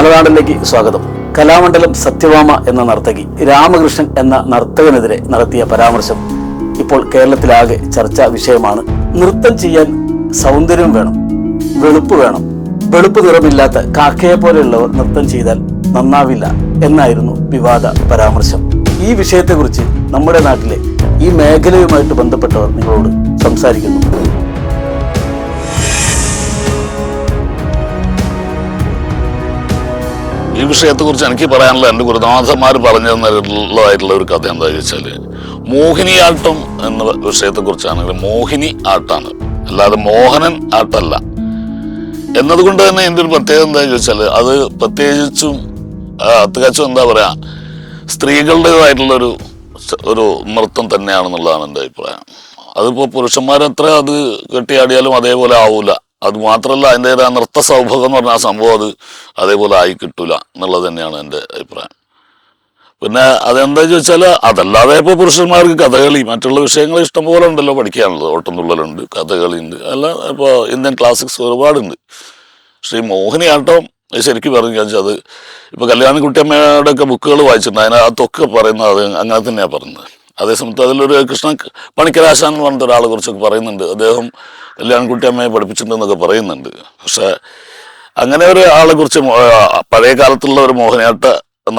മലനാടിലേക്ക് സ്വാഗതം. കലാമണ്ഡലം സത്യവാമ എന്ന നർത്തകി രാമകൃഷ്ണൻ എന്ന നർത്തകനെതിരെ നടത്തിയ പരാമർശം ഇപ്പോൾ കേരളത്തിലാകെ ചർച്ചാ വിഷയമാണ്. നൃത്തം ചെയ്യാൻ സൗന്ദര്യം വേണം വെളുപ്പ് വേണം. വെളുപ്പ് നിറമില്ലാത്ത കാക്കയെ പോലെയുള്ളവർ നൃത്തം ചെയ്താൽ നന്നാവില്ല എന്നായിരുന്നു വിവാദ പരാമർശം. ഈ വിഷയത്തെക്കുറിച്ച് നമ്മുടെ നാട്ടിലെ ഈ മേഖലയുമായിട്ട് ബന്ധപ്പെട്ടവർ നിങ്ങളോട് സംസാരിക്കുന്നു. ഈ വിഷയത്തെക്കുറിച്ച് എനിക്ക് പറയാനുള്ള എന്റെ ഗുരുനാഥന്മാർ പറഞ്ഞു തന്നിട്ടുള്ളതായിട്ടുള്ള ഒരു കഥ എന്താ വെച്ചാൽ മോഹിനിയാട്ടം എന്ന വിഷയത്തെക്കുറിച്ചാണെങ്കിൽ മോഹിനി ആട്ടാണ്. അല്ലാതെ മോഹനൻ ആട്ടല്ല. എന്നതുകൊണ്ട് തന്നെ എന്റെ ഒരു പ്രത്യേകത എന്താ ചോദിച്ചാൽ അത് പ്രത്യേകിച്ചും തികച്ചും എന്താ പറയാ സ്ത്രീകളുടേതായിട്ടുള്ള ഒരു സ- ഒരു നൃത്തം തന്നെയാണെന്നുള്ളതാണ് എന്റെ അഭിപ്രായം. അതിപ്പോൾ പുരുഷന്മാരെത്ര അത് കെട്ടിയാടിയാലും അതേപോലെ ആവൂല. അത് മാത്രമല്ല അതിന്റെതായ നൃത്ത സൗഭാഗം എന്ന് പറഞ്ഞ ആ സംഭവം അത് അതേപോലെ ആയി കിട്ടൂല എന്നുള്ളത് തന്നെയാണ് എന്റെ അഭിപ്രായം. പിന്നെ അതെന്താ ചോദിച്ചാൽ അതല്ലാതെ ഇപ്പോൾ പുരുഷന്മാർക്ക് കഥകളി മറ്റുള്ള വിഷയങ്ങൾ ഇഷ്ടംപോലെ ഉണ്ടല്ലോ പഠിക്കാനുള്ളത്. ഓട്ടംതുള്ളലുണ്ട് കഥകളി ഉണ്ട് അല്ല ഇപ്പോൾ ഇന്ത്യൻ ക്ലാസിക്സ് ഒരുപാടുണ്ട്. പക്ഷേ ഈ മോഹിനിയാട്ടം ശരിക്കും പറഞ്ഞു വെച്ചാൽ അത് ഇപ്പോൾ കല്യാണിക്കുട്ടിയമ്മയുടെ ഒക്കെ ബുക്കുകൾ വായിച്ചിട്ടുണ്ട് അതിനകത്തൊക്കെ പറയുന്നത് അത് അങ്ങനെ തന്നെയാണ് പറയുന്നത് അതേസമയത്ത് അതിലൊരു കൃഷ്ണ പണിക്കരാശാൻ എന്ന് പറഞ്ഞിട്ട് ഒരാളെ കുറിച്ചൊക്കെ പറയുന്നുണ്ട്. അദ്ദേഹം കല്യാണിക്കുട്ടിയമ്മയെ പഠിപ്പിച്ചിട്ടുണ്ടെന്നൊക്കെ പറയുന്നുണ്ട്. പക്ഷേ അങ്ങനെ ഒരു ആളെ കുറിച്ച് പഴയ കാലത്തുള്ള ഒരു മോഹിനിയാട്ട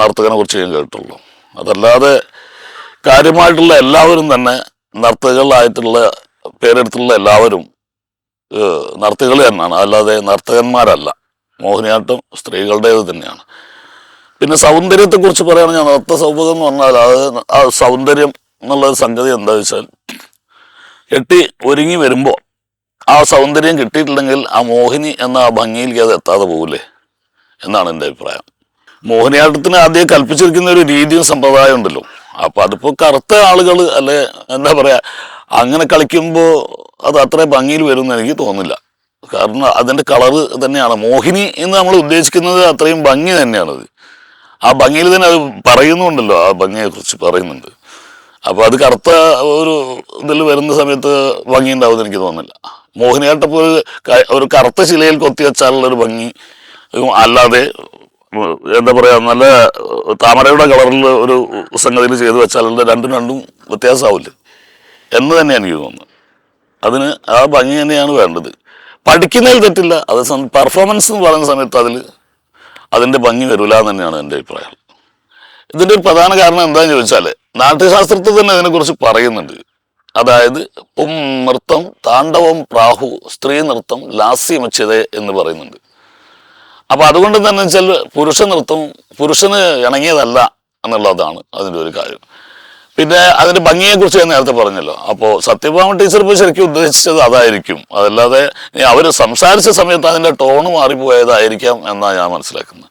നർത്തകനെ കുറിച്ച് ഞാൻ കേട്ടുള്ളൂ അതല്ലാതെ കാര്യമായിട്ടുള്ള എല്ലാവരും തന്നെ നർത്തകളായിട്ടുള്ള പേരെടുത്തുള്ള എല്ലാവരും നർത്തകൾ തന്നെയാണ്. അല്ലാതെ നർത്തകന്മാരല്ല. മോഹിനിയാട്ടം സ്ത്രീകളുടേത് തന്നെയാണ്. പിന്നെ സൗന്ദര്യത്തെക്കുറിച്ച് പറയുകയാണെങ്കിൽ നൃത്ത സൗഭകം എന്ന് പറഞ്ഞാൽ അത് ആ സൗന്ദര്യം എന്നുള്ള സംഗതി എന്താ വെച്ചാൽ കെട്ടി ഒരുങ്ങി വരുമ്പോൾ ആ സൗന്ദര്യം കിട്ടിയിട്ടില്ലെങ്കിൽ ആ മോഹിനി എന്ന ആ ഭംഗിയിലേക്ക് അത് എത്താതെ പോകില്ലേ എന്നാണ് എന്റെ അഭിപ്രായം. മോഹിനിയാട്ടത്തിന് ആദ്യം കൽപ്പിച്ചിരിക്കുന്ന ഒരു രീതിയും സമ്പ്രദായം ഉണ്ടല്ലോ. അപ്പോൾ അതിപ്പോൾ കറുത്ത ആളുകൾ അല്ലെ എന്താ പറയുക അങ്ങനെ കളിക്കുമ്പോൾ അത് അത്ര ഭംഗിയിൽ വരും എന്ന് എനിക്ക് തോന്നുന്നില്ല. കാരണം അതിന്റെ കളറ് തന്നെയാണ്. മോഹിനി എന്ന് നമ്മൾ ഉദ്ദേശിക്കുന്നത് അത്രയും ഭംഗി തന്നെയാണത്. ആ ഭംഗിയിൽ തന്നെ അത് പറയുന്നുണ്ടല്ലോ ആ ഭംഗിയെക്കുറിച്ച് പറയുന്നുണ്ട്. അപ്പൊ അത് കറുത്ത ഒരു ഇതിൽ വരുന്ന സമയത്ത് ഭംഗി ഉണ്ടാവും എനിക്ക് തോന്നുന്നില്ല. മോഹിനിയാട്ടം പോലെ ഒരു കറുത്ത ശിലയിൽ കൊത്തി വെച്ചാലുള്ള ഒരു ഭംഗി അല്ലാതെ എന്താ പറയുക നല്ല താമരയുടെ കളറിൽ ഒരു സംഗതിയിൽ ചെയ്ത് വെച്ചാലുള്ള രണ്ടും രണ്ടും വ്യത്യാസമാവില്ല എന്ന് തന്നെയാണ് എനിക്ക് തോന്നുന്നത്. അതിന് ആ ഭംഗി തന്നെയാണ് വേണ്ടത്. പഠിക്കുന്നതിൽ തെറ്റില്ല അത് പെർഫോമൻസ് എന്ന് പറയുന്ന സമയത്ത് അതിൽ അതിന്റെ ഭംഗി വരില്ല എന്ന് തന്നെയാണ് എന്റെ അഭിപ്രായം. ഇതിന്റെ ഒരു പ്രധാന കാരണം എന്താണെന്ന് ചോദിച്ചാൽ നാട്യശാസ്ത്രത്തിൽ തന്നെ അതിനെക്കുറിച്ച് പറയുന്നുണ്ട്. അതായത് പും നൃത്തം താണ്ഡവം പ്രാഹു സ്ത്രീ നൃത്തം ലാസ്യമച്ഛത എന്ന് പറയുന്നുണ്ട്. അപ്പൊ അതുകൊണ്ട് തന്നെ വെച്ചാൽ പുരുഷ നൃത്തം പുരുഷന് ഇണങ്ങിയതല്ല എന്നുള്ളതാണ് അതിന്റെ ഒരു കാര്യം. പിന്നെ അതിന്റെ ഭംഗിയെ കുറിച്ച് ഞാൻ നേരത്തെ പറഞ്ഞല്ലോ. അപ്പോൾ സത്യഭാമ ടീച്ചർ ഇപ്പോൾ ശരിക്കും ഉദ്ദേശിച്ചത് അതായിരിക്കും. അതല്ലാതെ അവർ സംസാരിച്ച സമയത്ത് അതിന്റെ ടോണ് മാറിപ്പോയതായിരിക്കാം എന്നാണ് ഞാൻ മനസ്സിലാക്കുന്നത്.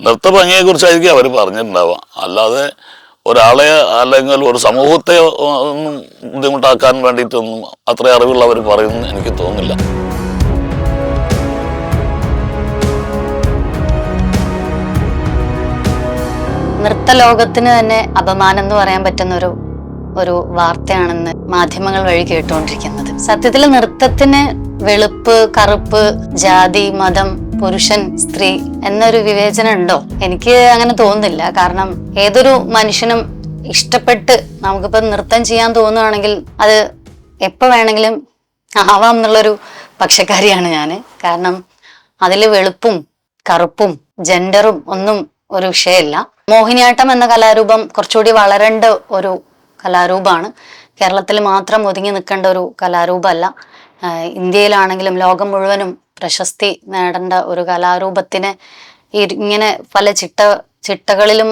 നൃത്ത ഭംഗിയെ കുറിച്ചായിരിക്കും അവർ പറഞ്ഞിട്ടുണ്ടാവുക. അല്ലാതെ ഒരാളെ അല്ലെങ്കിൽ ഒരു സമൂഹത്തെ ഒന്നും ബുദ്ധിമുട്ടാക്കാൻ വേണ്ടിയിട്ടൊന്നും അത്ര അറിവുള്ളവർ പറയുന്നു എനിക്ക് തോന്നുന്നില്ല. നൃത്തലോകത്തിന് തന്നെ അപമാനം എന്ന് പറയാൻ പറ്റുന്ന ഒരു ഒരു വാർത്തയാണെന്ന് മാധ്യമങ്ങൾ വഴി കേട്ടുകൊണ്ടിരിക്കുന്നത്. സത്യത്തിൽ നൃത്തത്തിന് വെളുപ്പ് കറുപ്പ് ജാതി മതം പുരുഷൻ സ്ത്രീ എന്നൊരു വിവേചനം ഉണ്ടോ എനിക്ക് അങ്ങനെ തോന്നുന്നില്ല. കാരണം ഏതൊരു മനുഷ്യനും ഇഷ്ടപ്പെട്ട് നമുക്കിപ്പോൾ നൃത്തം ചെയ്യാൻ തോന്നുകയാണെങ്കിൽ അത് എപ്പോൾ വേണമെങ്കിലും ആവാം എന്നുള്ളൊരു പക്ഷക്കാരിയാണ് ഞാൻ കാരണം അതിൽ വെളുപ്പും കറുപ്പും ജെൻഡറും ഒന്നും ഒരു വിഷയമല്ല മോഹിനിയാട്ടം എന്ന കലാരൂപം കുറച്ചുകൂടി വളരേണ്ട ഒരു കലാരൂപമാണ് കേരളത്തിൽ മാത്രം ഒതുങ്ങി നിൽക്കേണ്ട ഒരു കലാരൂപമല്ല. ഇന്ത്യയിലാണെങ്കിലും ലോകം മുഴുവനും പ്രശസ്തി നേടേണ്ട ഒരു കലാരൂപത്തിന് ഇങ്ങനെ പല ചിട്ട ചിട്ടകളിലും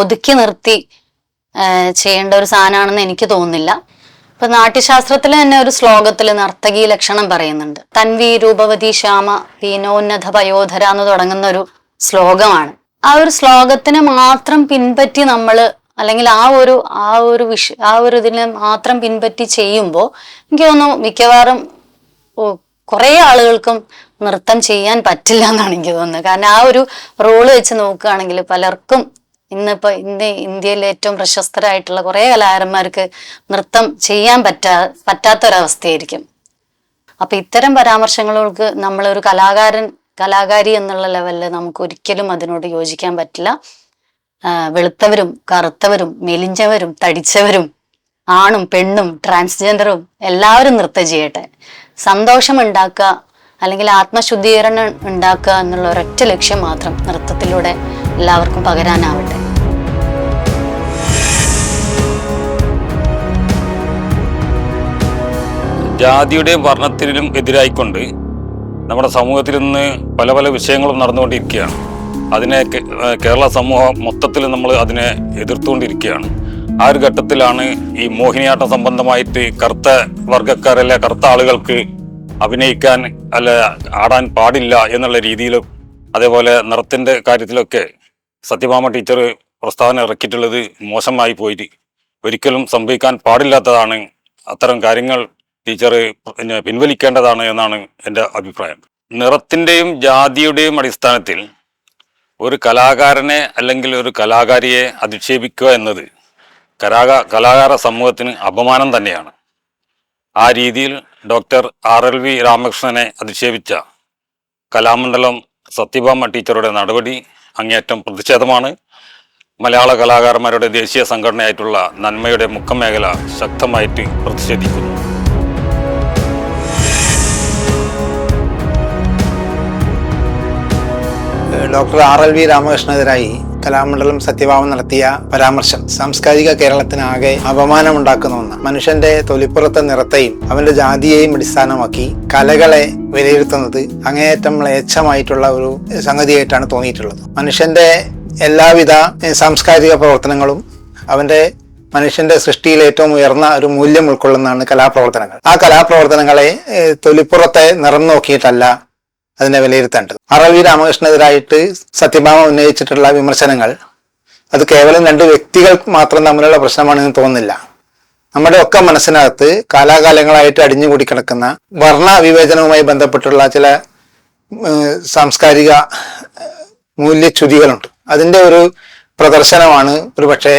ഒതുക്കി നിർത്തി ചെയ്യേണ്ട ഒരു സാധനമാണെന്ന് എനിക്ക് തോന്നുന്നില്ല. ഇപ്പൊ നാട്യശാസ്ത്രത്തിൽ തന്നെ ഒരു ശ്ലോകത്തിൽ നർത്തകി ലക്ഷണം പറയുന്നുണ്ട്. തൻവി രൂപവതി ശ്യാമ പീനോന്നത പയോധര എന്ന് തുടങ്ങുന്ന ഒരു ശ്ലോകമാണ്. ആ ഒരു ശ്ലോകത്തിനെ മാത്രം പിൻപറ്റി നമ്മൾ അല്ലെങ്കിൽ ആ ഒരു ആ ഒരു വിഷ ആ ഒരു ഇതിനെ മാത്രം പിൻപറ്റി ചെയ്യുമ്പോൾ എനിക്ക് തോന്നുന്നു മിക്കവാറും കുറെ ആളുകൾക്കും നൃത്തം ചെയ്യാൻ പറ്റില്ല എന്നാണ് എനിക്ക് തോന്നുന്നത്. കാരണം ആ ഒരു റോൾ വെച്ച് നോക്കുകയാണെങ്കിൽ പലർക്കും ഇന്നിപ്പോ ഇന്ന് ഇന്ത്യയിലെ ഏറ്റവും പ്രശസ്തരായിട്ടുള്ള കുറെ കലാകാരന്മാർക്ക് നൃത്തം ചെയ്യാൻ പറ്റാ പറ്റാത്തൊരവസ്ഥയായിരിക്കും. അപ്പൊ ഇത്തരം പരാമർശങ്ങൾക്ക് നമ്മളൊരു കലാകാരൻ കലാകാരി എന്നുള്ള ലെവലിൽ നമുക്ക് ഒരിക്കലും അതിനോട് യോജിക്കാൻ പറ്റില്ല. വെളുത്തവരും കറുത്തവരും മെലിഞ്ഞവരും തടിച്ചവരും ആണും പെണ്ണും ട്രാൻസ്ജെൻഡറും എല്ലാവരും നൃത്തം ചെയ്യട്ടെ. സന്തോഷം ഉണ്ടാക്കുക അല്ലെങ്കിൽ ആത്മശുദ്ധീകരണം ഉണ്ടാക്കുക എന്നുള്ള ഒരൊറ്റ ലക്ഷ്യം മാത്രം നൃത്തത്തിലൂടെ എല്ലാവർക്കും പകരാനാവട്ടെ. ജാതിയുടെയും വർണത്തിനും എതിരായിക്കൊണ്ട് നമ്മുടെ സമൂഹത്തിൽ ഇന്ന് പല പല വിഷയങ്ങളും നടന്നുകൊണ്ടിരിക്കുകയാണ്. അതിനെ കേരള സമൂഹം മൊത്തത്തിൽ നമ്മൾ അതിനെ എതിർത്തുകൊണ്ടിരിക്കുകയാണ്. ആ ഒരു ഘട്ടത്തിലാണ് ഈ മോഹിനിയാട്ടം സംബന്ധമായിട്ട് കറുത്ത വർഗക്കാരല്ല കറുത്ത ആളുകൾക്ക് അഭിനയിക്കാൻ അല്ല ആടാൻ പാടില്ല എന്നുള്ള രീതിയിലും അതേപോലെ നിറത്തിന്റെ കാര്യത്തിലൊക്കെ സത്യഭാമ ടീച്ചർ പ്രസ്താവന ഇറക്കിയിട്ടുള്ളത് മോശമായി പോയിട്ട്. ഒരിക്കലും സംഭവിക്കാൻ പാടില്ലാത്തതാണ് അത്തരം കാര്യങ്ങൾ ടീച്ചർ പിൻവലിക്കേണ്ടതാണ് എന്നാണ് എന്റെ അഭിപ്രായം. നിറത്തിന്റെയും ജാതിയുടെയും അടിസ്ഥാനത്തിൽ ഒരു കലാകാരനെ അല്ലെങ്കിൽ ഒരു കലാകാരിയെ അധിക്ഷേപിക്കുക എന്നത് കലാക കലാകാര സമൂഹത്തിന് അപമാനം തന്നെയാണ്. ആ രീതിയിൽ ഡോക്ടർ ആർ എൽ വി രാമകൃഷ്ണനെ അധിക്ഷേപിച്ച കലാമണ്ഡലം സത്യഭാമ ടീച്ചറുടെ നടപടി അങ്ങേയറ്റം പ്രതിഷേധമാണ്. മലയാള കലാകാരന്മാരുടെ ദേശീയ സംഘടനയായിട്ടുള്ള നന്മയുടെ മുഖം മേഖല ശക്തമായിട്ട് പ്രതിഷേധിക്കുന്നു. ഡോക്ടർ ആർ എൽ വി രാമകൃഷ്ണനെതിരായി കലാമണ്ഡലം സത്യഭാവം നടത്തിയ പരാമർശം സാംസ്കാരിക കേരളത്തിനാകെ അപമാനമുണ്ടാക്കുന്ന ഒന്ന് മനുഷ്യന്റെ തൊലിപ്പുറത്തെ നിറത്തെയും അവന്റെ ജാതിയെയും അടിസ്ഥാനമാക്കി കലകളെ വിലയിരുത്തുന്നത് അങ്ങേയറ്റം മ്ലേച്ഛമായിട്ടുള്ള ഒരു സംഗതിയായിട്ടാണ് തോന്നിയിട്ടുള്ളത്. മനുഷ്യന്റെ എല്ലാവിധ സാംസ്കാരിക പ്രവർത്തനങ്ങളും അവന്റെ മനുഷ്യന്റെ സൃഷ്ടിയിൽ ഏറ്റവും ഉയർന്ന ഒരു മൂല്യം ഉൾക്കൊള്ളുന്നതാണ് കലാപ്രവർത്തനങ്ങൾ. ആ കലാപ്രവർത്തനങ്ങളെ തൊലിപ്പുറത്തെ നിറം നോക്കിയിട്ടല്ല അതിനെ വിലയിരുത്തേണ്ടത്. ആർ വി രാമകൃഷ്ണനെതിരായിട്ട് സത്യഭാമ ഉന്നയിച്ചിട്ടുള്ള വിമർശനങ്ങൾ അത് കേവലം രണ്ട് വ്യക്തികൾ മാത്രം തമ്മിലുള്ള പ്രശ്നമാണെന്ന് തോന്നുന്നില്ല. നമ്മുടെ ഒക്കെ മനസ്സിനകത്ത് കാലാകാലങ്ങളായിട്ട് അടിഞ്ഞുകൂടി കിടക്കുന്ന വർണ വിവേചനവുമായി ബന്ധപ്പെട്ടുള്ള ചില സാംസ്കാരിക മൂല്യച്യുതികളുണ്ട്. അതിന്റെ ഒരു പ്രദർശനമാണ് ഒരു പക്ഷേ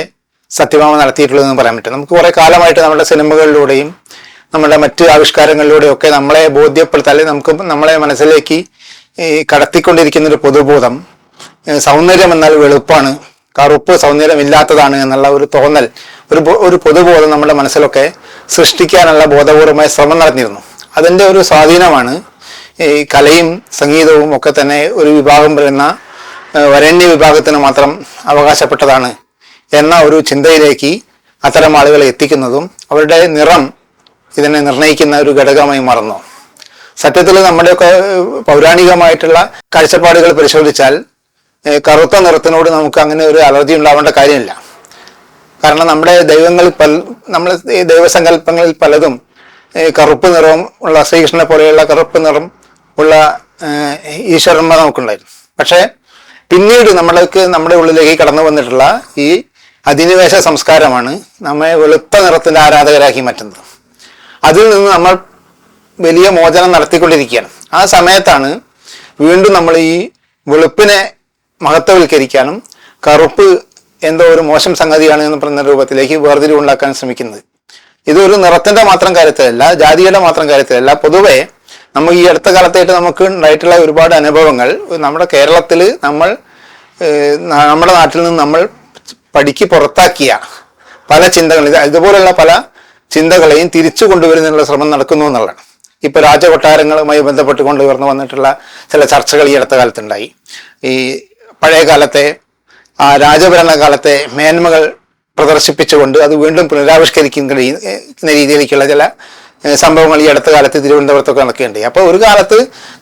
സത്യഭാമ നടത്തിയിട്ടുള്ളതെന്ന് പറയാൻ പറ്റും. നമുക്ക് കുറെ കാലമായിട്ട് നമ്മുടെ സിനിമകളിലൂടെയും നമ്മുടെ മറ്റു ആവിഷ്കാരങ്ങളിലൂടെയൊക്കെ നമ്മളെ ബോധ്യപ്പെടുത്താൻ അല്ലെങ്കിൽ നമുക്ക് നമ്മളെ മനസ്സിലേക്ക് കടത്തിക്കൊണ്ടിരിക്കുന്ന ഒരു പൊതുബോധം സൗന്ദര്യം എന്നാൽ വെളുപ്പാണ്. കറുപ്പ് സൗന്ദര്യമില്ലാത്തതാണ് എന്നുള്ള ഒരു തോന്നൽ ഒരു ഒരു പൊതുബോധം നമ്മുടെ മനസ്സിലൊക്കെ സൃഷ്ടിക്കാനുള്ള ബോധപൂർവമായ ശ്രമം നടന്നിരുന്നു. അതിന്റെ ഒരു സ്വാധീനമാണ് ഈ കലയും സംഗീതവും ഒക്കെ തന്നെ ഒരു വിഭാഗം വരുന്ന വരേണ്യ വിഭാഗത്തിന് മാത്രം അവകാശപ്പെട്ടതാണ് എന്ന ഒരു ചിന്തയിലേക്ക് അത്തരം ആളുകളെ എത്തിക്കുന്നതും അവരുടെ നിറം ഇതിനെ നിർണയിക്കുന്ന ഒരു ഘടകമായി മറന്നു. സത്യത്തിൽ നമ്മുടെയൊക്കെ പൗരാണികമായിട്ടുള്ള കാഴ്ചപ്പാടുകൾ പരിശോധിച്ചാൽ കറുത്ത നിറത്തിനോട് നമുക്ക് അങ്ങനെ ഒരു അലർജി ഉണ്ടാവേണ്ട കാര്യമില്ല. കാരണം നമ്മുടെ ദൈവങ്ങൾ പല നമ്മുടെ ദൈവസങ്കല്പങ്ങളിൽ പലതും കറുപ്പ് നിറം ഉള്ള ശ്രീകൃഷ്ണനെ പോലെയുള്ള കറുപ്പ് നിറം ഉള്ള ഈശ്വരന്മാർ നമുക്കുണ്ടായിരുന്നു. പക്ഷേ പിന്നീട് നമ്മൾക്ക് നമ്മുടെ ഉള്ളിലേക്ക് കടന്നു വന്നിട്ടുള്ള ഈ അധിനിവേശ സംസ്കാരമാണ് നമ്മെ വെളുത്ത നിറത്തിന്റെ ആരാധകരാക്കി മാറ്റുന്നത്. അതിൽ നിന്ന് നമ്മൾ വലിയ മോചനം നടത്തിക്കൊണ്ടിരിക്കുകയാണ്. ആ സമയത്താണ് വീണ്ടും നമ്മൾ ഈ വെളുപ്പിനെ മഹത്വവൽക്കരിക്കാനും കറുപ്പ് എന്തോ ഒരു മോശം സംഗതിയാണ് എന്ന് പറയുന്ന രൂപത്തിലേക്ക് വേർതിരിവുണ്ടാക്കാൻ ശ്രമിക്കുന്നത്. ഇതൊരു നിറത്തിന്റെ മാത്രം കാര്യത്തിലല്ല ജാതിയുടെ മാത്രം കാര്യത്തിലല്ല. പൊതുവേ നമുക്ക് ഈ അടുത്ത കാലത്തായിട്ട് നമുക്ക് ഉണ്ടായിട്ടുള്ള ഒരുപാട് അനുഭവങ്ങൾ നമ്മുടെ കേരളത്തിൽ നമ്മൾ നമ്മുടെ നാട്ടിൽ നിന്ന് നമ്മൾ പഠിക്ക് പുറത്താക്കിയ പല ചിന്തകൾ ഇത് ഇതുപോലുള്ള പല ചിന്തകളെയും തിരിച്ചു കൊണ്ടുവരുന്നതിനുള്ള ശ്രമം നടക്കുന്നു എന്നുള്ളതാണ്. ഇപ്പൊ രാജകൊട്ടാരങ്ങളുമായി ബന്ധപ്പെട്ടുകൊണ്ട് ഉയർന്നു വന്നിട്ടുള്ള ചില ചർച്ചകൾ ഈ അടുത്ത കാലത്തുണ്ടായി. ഈ പഴയ കാലത്തെ ആ രാജഭരണകാലത്തെ മേന്മകൾ പ്രദർശിപ്പിച്ചുകൊണ്ട് അത് വീണ്ടും പുനരാവിഷ്കരിക്കുന്ന രീതിയിലേക്കുള്ള ചില സംഭവങ്ങൾ ഈ അടുത്ത കാലത്ത് തിരുവനന്തപുരത്തൊക്കെ നടക്കുകയുണ്ടായി. അപ്പോൾ ഒരു കാലത്ത്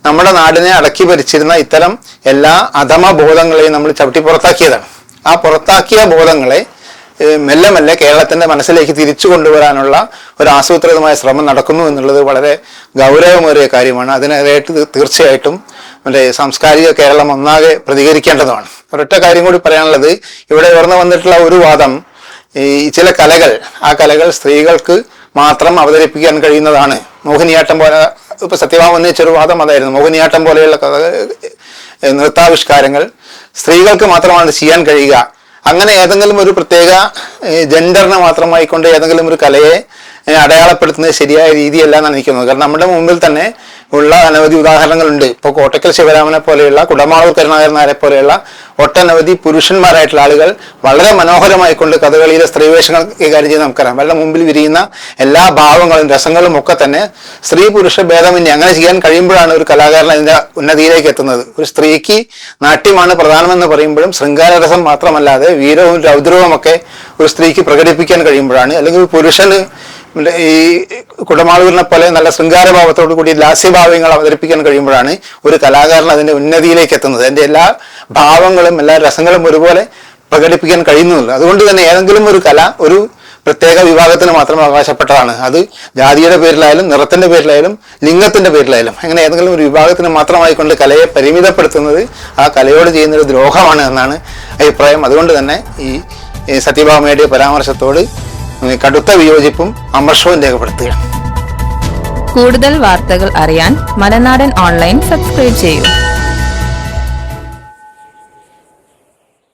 നമ്മുടെ നാടിനെ അടക്കി ഭരിച്ചിരുന്ന ഇത്തരം എല്ലാ അധമ ബോധങ്ങളെയും നമ്മൾ ചവിട്ടി പുറത്താക്കിയതാണ്. ആ പുറത്താക്കിയ ബോധങ്ങളെ മെല്ലെ മെല്ലെ കേരളത്തിന്റെ മനസ്സിലേക്ക് തിരിച്ചു കൊണ്ടുവരാനുള്ള ഒരു ആസൂത്രിതമായ ശ്രമം നടക്കുന്നു എന്നുള്ളത് വളരെ ഗൗരവമേറിയ കാര്യമാണ്. അതിനായിട്ട് തീർച്ചയായിട്ടും മറ്റേ സാംസ്കാരിക കേരളം ഒന്നാകെ പ്രതികരിക്കേണ്ടതുമാണ് ഒരൊറ്റ കാര്യം കൂടി പറയാനുള്ളത് ഇവിടെ ഉയർന്നു വന്നിട്ടുള്ള ഒരു വാദം ഈ ചില കലകൾ ആ കലകൾ സ്ത്രീകൾക്ക് മാത്രം അവതരിപ്പിക്കാൻ കഴിയുന്നതാണ്. മോഹിനിയാട്ടം പോലെ ഇപ്പൊ സത്യഭാമ ഉന്നയിച്ചൊരു വാദം അതായിരുന്നു. മോഹിനിയാട്ടം പോലെയുള്ള കഥ നൃത്താവിഷ്കാരങ്ങൾ സ്ത്രീകൾക്ക് മാത്രമാണ് ചെയ്യാൻ കഴിയുക. അങ്ങനെ ഏതെങ്കിലും ഒരു പ്രത്യേക ജെൻഡറിനെ മാത്രമായിക്കൊണ്ട് ഏതെങ്കിലും ഒരു കലയെ അടയാളപ്പെടുത്തുന്നത് ശരിയായ രീതിയല്ല എന്നാണ് എനിക്ക് തോന്നുന്നത്. കാരണം നമ്മുടെ മുമ്പിൽ തന്നെ ഉള്ള അനവധി ഉദാഹരണങ്ങളുണ്ട്. ഇപ്പോൾ കോട്ടക്കൽ ശിവരാമനെ പോലെയുള്ള കുടമാളൂർ കരുണാകരൻ നായരെ പോലെയുള്ള ഒട്ടനവധി പുരുഷന്മാരായിട്ടുള്ള ആളുകൾ വളരെ മനോഹരമായി കൊണ്ട് കഥകളിയിലെ സ്ത്രീവേഷങ്ങൾ കൈകാര്യം ചെയ്ത് നമുക്കറിയാം. വളരെ മുമ്പിൽ വിരിയുന്ന എല്ലാ ഭാവങ്ങളും രസങ്ങളും ഒക്കെ തന്നെ സ്ത്രീ പുരുഷ ഭേദമന്യേ അങ്ങനെ ചെയ്യാൻ കഴിയുമ്പോഴാണ് ഒരു കലാകാരൻ അതിന്റെ ഉന്നതിയിലേക്ക് എത്തുന്നത്. ഒരു സ്ത്രീക്ക് നാട്യമാണ് പ്രധാനമെന്ന് പറയുമ്പോഴും ശൃംഗാരരസം മാത്രമല്ലാതെ വീരവും രൗദ്രവും ഒക്കെ ഒരു സ്ത്രീക്ക് പ്രകടിപ്പിക്കാൻ കഴിയുമ്പോഴാണ്. അല്ലെങ്കിൽ ഒരു പുരുഷന് ഈ കുടമാളൂരിനെ പോലെ നല്ല ശൃംഗാരഭാവത്തോടു കൂടി ലാസ്യഭാവങ്ങൾ അവതരിപ്പിക്കാൻ കഴിയുമ്പോഴാണ് ഒരു കലാകാരൻ അതിന്റെ ഉന്നതിയിലേക്ക് എത്തുന്നത്. അതിന്റെ എല്ലാ ഭാവങ്ങളും എല്ലാ രസങ്ങളും ഒരുപോലെ പ്രകടിപ്പിക്കാൻ കഴിയുന്നുള്ളൂ അതുകൊണ്ട് തന്നെ ഏതെങ്കിലും ഒരു കല ഒരു പ്രത്യേക വിഭാഗത്തിന് മാത്രം അവകാശപ്പെട്ടതാണ്. അത് ജാതിയുടെ പേരിലായാലും നിറത്തിന്റെ പേരിലായാലും ലിംഗത്തിന്റെ പേരിലായാലും. അങ്ങനെ ഏതെങ്കിലും ഒരു വിഭാഗത്തിന് മാത്രമായി കൊണ്ട് കലയെ പരിമിതപ്പെടുത്തുന്നത് ആ കലയോട് ചെയ്യുന്ന ഒരു ദ്രോഹമാണ് എന്നാണ് അഭിപ്രായം. അതുകൊണ്ട് തന്നെ ഈ സത്യഭാമയുടെ പരാമർശത്തോട് കടുത്ത വിയോജിപ്പും അമർഷവും രേഖപ്പെടുത്തുകയാണ്. കൂടുതൽ വാർത്തകൾ അറിയാൻ മലനാടൻ ഓൺലൈൻ സബ്സ്ക്രൈബ് ചെയ്യൂ.